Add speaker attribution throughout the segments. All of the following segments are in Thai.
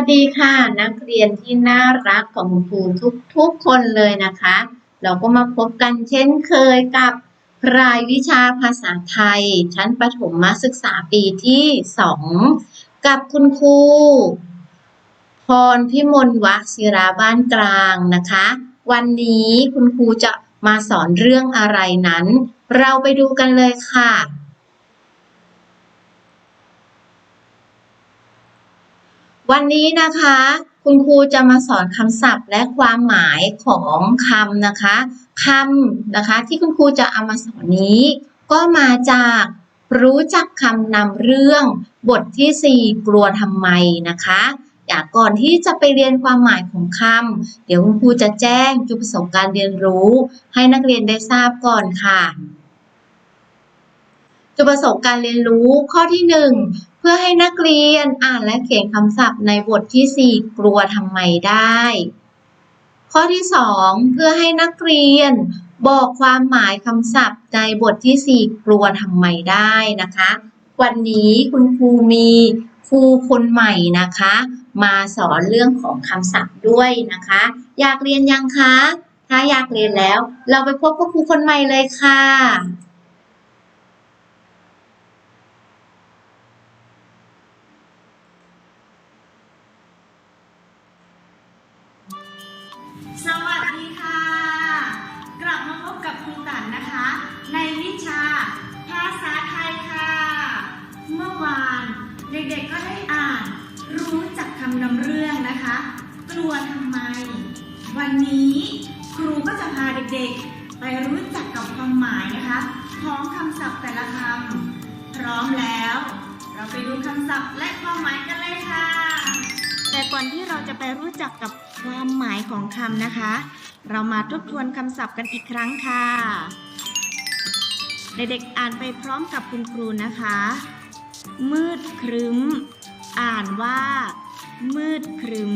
Speaker 1: วัสดีค่ะ นักเรียนที่น่ารักของคุณครูทุกๆคนเลยนะคะ เราก็มาพบกันเช่นเคยกับรายวิชาภาษาไทย ชั้นประถมศึกษาปีที่ 2 กับคุณครูพรพิมลวัศิราบ้านกลางนะคะ วันนี้คุณครูจะมาสอนเรื่องอะไรนั้น เราไปดูกันเลยค่ะ วันนี้นะคะ คุณครูจะมาสอนคำศัพท์และความหมายของคำนะคะคำนะคะ ที่คุณครูจะเอามาสอนนี้ ก็มาจากรู้จักคำนำเรื่อง บทที่ 4 กลัวทำไมนะคะอยากก่อนที่จะไปเรียนความหมายของคำเดี๋ยวคุณครูจะแจ้งจุดประสงค์การเรียนรู้ ให้นักเรียนได้ทราบก่อนค่ะ จุดประสงค์การเรียนรู้ข้อที่ 1 เพื่อให้นักเรียนอ่านและเขียนคำศัพท์ในบทที่ 4 กลัวทำไมได้ ข้อที่ 2 เพื่อให้นักเรียนบอกความหมายคำศัพท์ในบทที่ 4 กลัวทำไมได้นะคะ วันนี้คุณครูมีครูคนใหม่นะคะ มาสอนเรื่องของคำศัพท์ด้วยนะคะ อยากเรียนยังคะ ถ้าอยากเรียนแล้ว เราไปพบกับครูคนใหม่เลยค่ะ
Speaker 2: กลัวทำไม วันนี้ครูก็จะพาเด็กๆ ไปรู้จักกับความหมายนะคะของคำศัพท์แต่ละคำพร้อมแล้ว เราไปดูคำศัพท์และความหมายกันเลยค่ะ แต่ก่อนที่เราจะไปรู้จักกับความหมายของคำนะคะ เรามาทบทวนคำศัพท์กันอีกครั้งค่ะ เด็กๆอ่านไปพร้อมกับคุณครูนะคะ มืดครึ้ม อ่านว่า มืดครึ้ม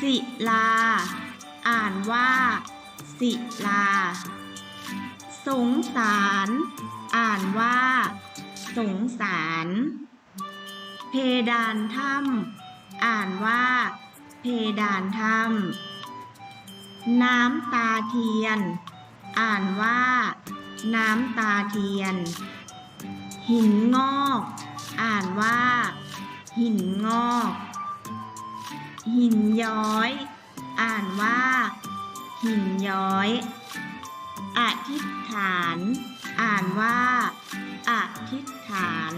Speaker 2: ศิลา อ่านว่า ศิลา สงสาร อ่านว่า สงสาร เพดานถ้ำอ่านว่า เพดานถ้ำน้ำตาเทียน อ่านว่า น้ำตาเทียน หินงอก อ่านว่า หินงอก หินย้อย อ่านว่า หินย้อย อธิษฐาน อ่านว่าอธิษฐาน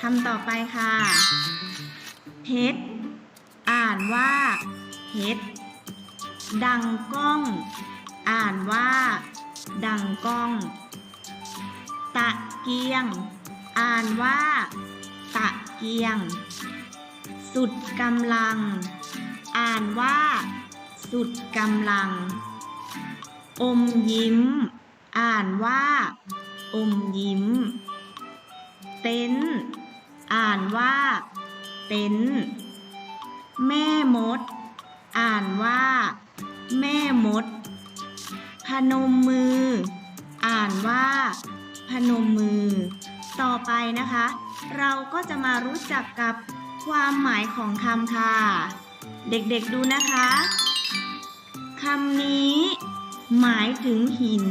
Speaker 2: คำต่อไปค่ะ เพชร อ่านว่า เพชร ดังก้อง อ่านว่า ดังก้อง ตะเกียง อ่านว่า ตะเกียง สุดกำลัง อ่านว่า สุดกำลัง อมยิ้ม อ่านว่า อมยิ้ม เต็นอ่านว่า เต็นแม่มด อ่านว่า แม่มด พนมมือ อ่านว่า พนมมือ ต่อไปนะคะ เราก็จะมารู้จักกับ ความหมายของคำค่ะ เด็กๆดูนะคะคำนี้ หมายถึงหิน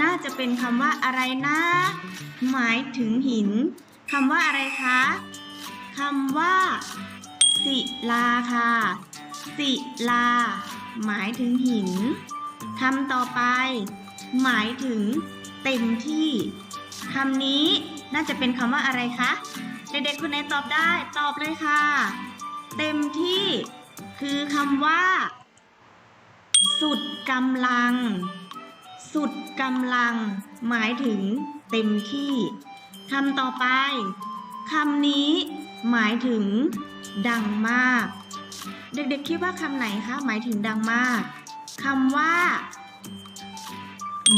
Speaker 2: น่าจะเป็นคำว่าอะไรนะ หมายถึงหินคำว่าอะไรคะคำว่า ศิลาค่ะ ศิลา หมายถึงหินคำต่อไป หมายถึงเต็มที่คำนี้น่าจะเป็นคำว่าอะไรคะ เด็กๆคนไหนตอบได้ตอบเลยค่ะ เต็มที่คือคำว่า สุดกำลัง สุดกำลัง หมายถึงเต็มที่คำต่อไปคำนี้หมายถึง ดังมาก เด็กๆคิดว่าคำไหนคะหมายถึงดังมากคำว่า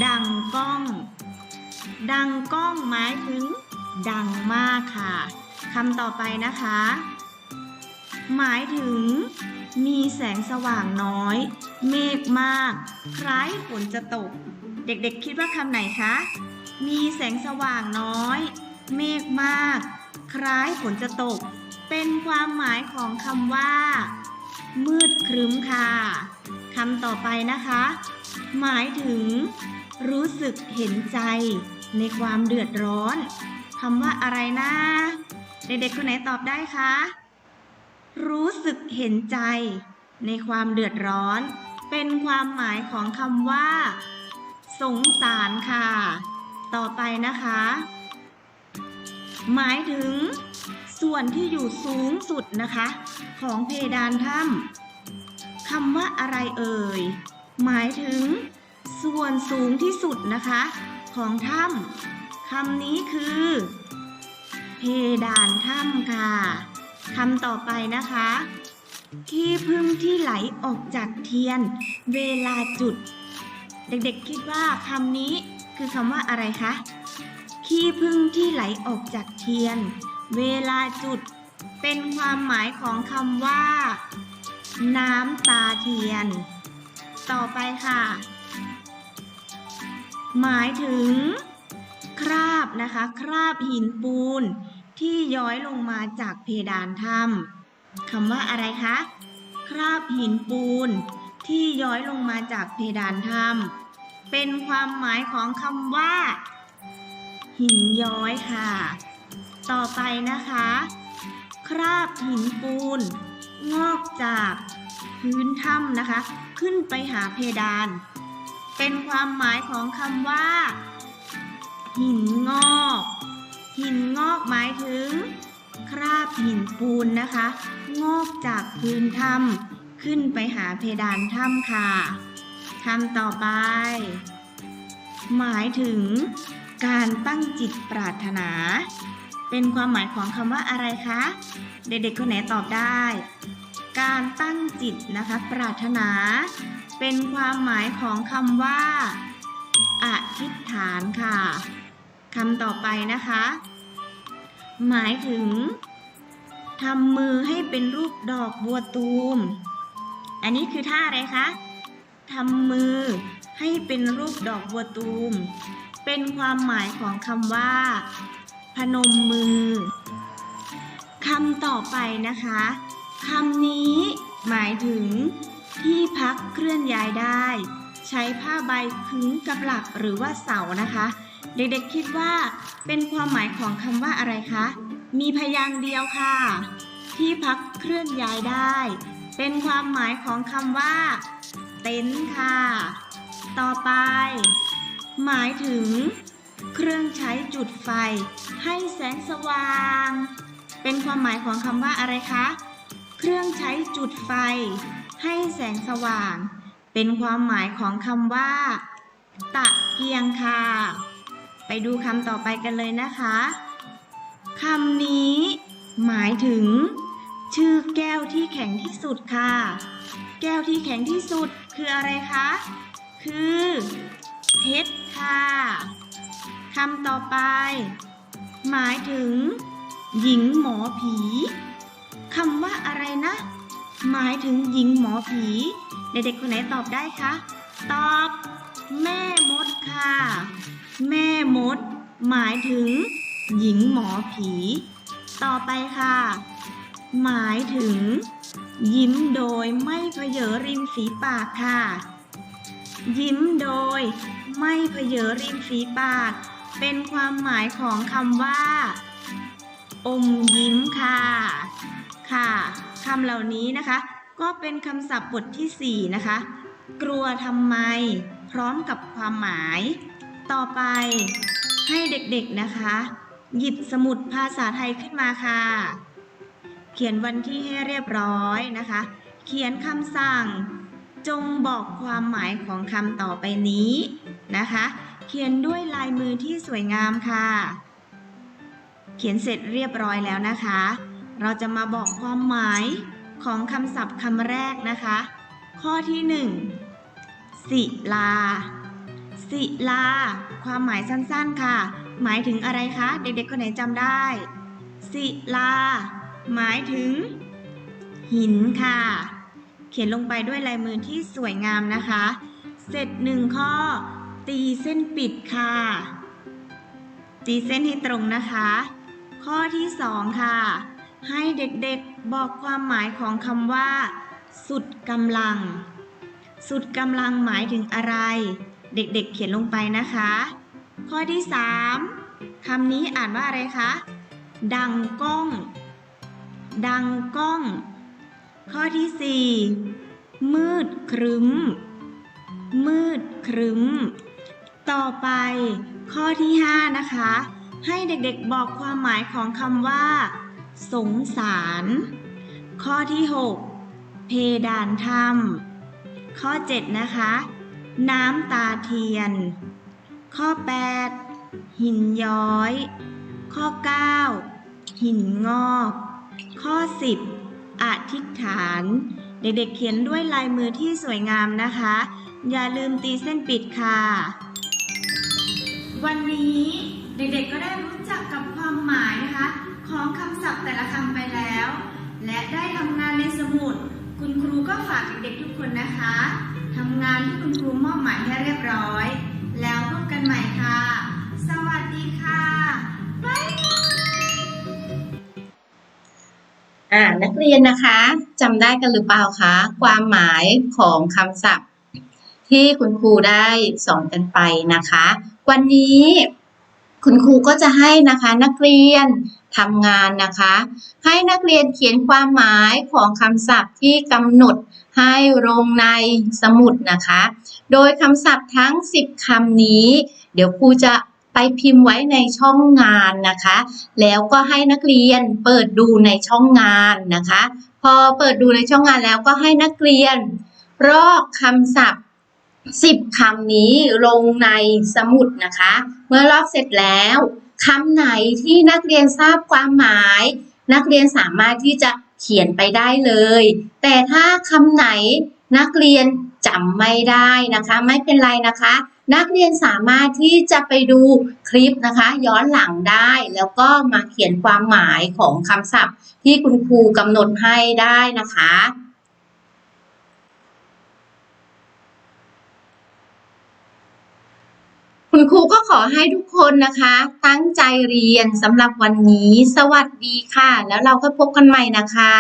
Speaker 2: ดังก้อง ดังก้องหมายถึง ดังมากค่ะคำต่อไปนะคะ หมายถึง มีแสงสว่างน้อย เมฆมาก คล้ายฝนจะตก เด็กๆคิดว่าคำไหนคะ มีแสงสว่างน้อย เมฆมาก คล้ายฝนจะตก เป็นความหมายของคำว่า มืดครึ้มค่ะคำต่อไปนะคะ หมายถึง รู้สึกเห็นใจในความเดือดร้อน คำว่าอะไรนะ เด็กๆคนไหนตอบได้คะ รู้สึกเห็นใจ ในความเดือดร้อน เป็นความหมายของคำว่า สงสารค่ะ ต่อไปนะคะ หมายถึง ส่วนที่อยู่สูงสุดนะคะ ของเพดานถ้ำคำว่าอะไรเอ่ย หมายถึง ส่วนสูงที่สุดนะคะ ของถ้ำ คำนี้คือ เพดานถ้ำค่ะคำต่อไปนะคะขี้พึ่งที่ไหลออกจากเทียน เวลาจุด เด็กๆคิดว่าคำนี้คือคำว่าอะไรคะขี้พึ่งที่ไหลออกจากเทียน เวลาจุด เป็นความหมายของคำว่า น้ำตาเทียน ต่อไปค่ะ หมายถึง นะคะคราบหินปูน ที่ย้อยลงมาจากเพดานถ้ำคำว่าอะไรคะ คราบหินปูน ที่ย้อยลงมาจากเพดานถ้ำเป็นความหมายของคำว่า หินย้อยค่ะ ต่อไปนะคะ คราบหินปูน งอกจากพื้นถ้ำนะคะ ขึ้นไปหาเพดาน เป็นความหมายของคำว่า หินงอก หินงอกหมายถึง คราบหินปูนนะคะ งอกจากพื้นถ้ำขึ้นไปหาเพดานถ้ำค่ะคำต่อไป หมายถึง การตั้งจิตปรารถนา เป็นความหมายของคำว่าอะไรคะ เด็กๆคนไหนตอบได้ การตั้งจิตนะคะ ปรารถนา เป็นความหมายของคำว่าอธิษฐานค่ะ คำต่อไปนะคะ หมายถึงทำมือให้เป็นรูปดอกบัวตูม อันนี้คือท่าอะไรคะทำมือให้เป็นรูปดอกบัวตูม เป็นความหมายของคำว่า พนมมือคำต่อไปนะคะคำนี้หมายถึงที่พักเคลื่อนย้ายได้ ใช้ผ้าใบขึงกับหลักหรือว่าเสานะคะ เด็กๆคิดว่าเป็นความหมายของคำว่าอะไรคะ มีพยางค์เดียวค่ะ ที่พักเคลื่อนย้ายได้ เป็นความหมายของคำว่า เต็นท์ค่ะ ต่อไป หมายถึง เครื่องใช้จุดไฟ ให้แสงสว่าง เป็นความหมายของคำว่าอะไรคะ เครื่องใช้จุดไฟ ให้แสงสว่าง เป็นความหมายของคำว่า ตะเกียงค่ะ ไปดูคำต่อไปกันเลยนะคะคำนี้หมายถึง ชื่อแก้วที่แข็งที่สุดค่ะ แก้วที่แข็งที่สุดคืออะไรคะ คือเพชรค่ะคำต่อไป หมายถึง หญิงหมอผีคำว่าอะไรนะ หมายถึงหญิงหมอผี เด็กๆคนไหนตอบได้คะ ตอบแม่มดค่ะ แม่มด หมายถึง หญิงหมอผี ต่อไปค่ะ หมายถึง ยิ้มโดยไม่เพเยอริมฝีปากค่ะ ยิ้มโดย ไม่เพเยอริมฝีปาก เป็นความหมายของคำว่า อมยิ้มค่ะ ค่ะคำเหล่านี้นะคะ ก็เป็นคำศัพท์บทที่ 4 นะคะ กลัวทำไม พร้อมกับความหมาย ต่อไปให้เด็กๆนะคะ หยิบสมุดภาษาไทยขึ้นมาค่ะ เขียนวันที่ให้เรียบร้อยนะคะ เขียนคำสั่ง จงบอกความหมายของคำต่อไปนี้นะคะ เขียนด้วยลายมือที่สวยงามค่ะ เขียนเสร็จเรียบร้อยแล้วนะคะ เราจะมาบอกความหมายของคำศัพท์คำแรกนะคะ ข้อที่หนึ่งศิลา ศิลา ความหมายสั้นๆค่ะ หมายถึงอะไรคะ เด็กๆคนไหนจำได้ ศิลา หมายถึง หินค่ะ เขียนลงไปด้วยลายมือที่สวยงามนะคะ เสร็จหนึ่งข้อ ตีเส้นปิดค่ะ ตีเส้นให้ตรงนะคะ ข้อที่สองค่ะ ให้เด็กๆบอกความหมายของคำว่า สุดกำลัง สุดกำลังหมายถึงอะไร เด็กๆเขียนลงไปนะคะ ข้อที่ 3คำนี้อ่านว่าอะไรคะ ดังก้อง ดังก้อง ข้อที่ 4 มืดครึ้ม มืดครึ้ม ต่อไปข้อที่ 5 นะคะ ให้เด็กๆบอกความหมายของคำว่า สงสาร ข้อที่ 6 เพดานถ้ำข้อ 7 นะคะ น้ำตาเทียน ข้อ 8 หินย้อย ข้อ 9 หินงอก ข้อ 10 อธิษฐาน เด็กๆเขียนด้วยลายมือที่สวยงามนะคะ อย่าลืมตีเส้นปิดค่ะ วันนี้เด็กๆก็ได้รู้จักกับความหมายนะคะ ของคำศัพท์แต่ละคำไปแล้ว และได้ทำงานในสมุด คุณครูก็ฝากเด็กๆทุกคนนะคะ ทำงานที่คุณครูมอบหมายให้เรียบร้อย แล้วพบกันใหม่ค่ะ สวัสดีค่ะบ๊ายบาย
Speaker 1: อ่านักเรียนนะคะจำได้กันหรือเปล่าคะความหมายของคำศัพท์ ที่คุณครูได้สอนกันไปนะคะ วันนี้คุณครูก็จะให้นะคะนักเรียนทำงานนะคะ ให้นักเรียนเขียนความหมายของคำศัพท์ที่กำหนด ให้ลงในสมุดนะคะ โดยคำศัพท์ทั้ง 10คำนี้ เดี๋ยวครูจะไปพิมพ์ไว้ในช่องงานนะคะ แล้วก็ให้นักเรียนเปิดดูในช่องงานนะคะ พอเปิดดูในช่องงานแล้วก็ให้นักเรียนรอกคำศัพท์10คำนี้ลงในสมุดนะคะ เมื่อลอกเสร็จแล้วคำไหนที่นักเรียนทราบความหมาย นักเรียนสามารถที่จะ เขียนไปได้เลย แต่ถ้าคำไหนนักเรียนจำไม่ได้นะคะ ไม่เป็นไรนะคะ นักเรียนสามารถที่จะไปดูคลิปนะคะ ย้อนหลังได้ แล้วก็มาเขียนความหมายของคำศัพท์ที่คุณครูกำหนดให้ได้นะคะ คุณครูก็ขอให้ทุกคนนะคะ ตั้งใจเรียนสำหรับวันนี้ สวัสดีค่ะ แล้วเราก็พบกันใหม่นะคะ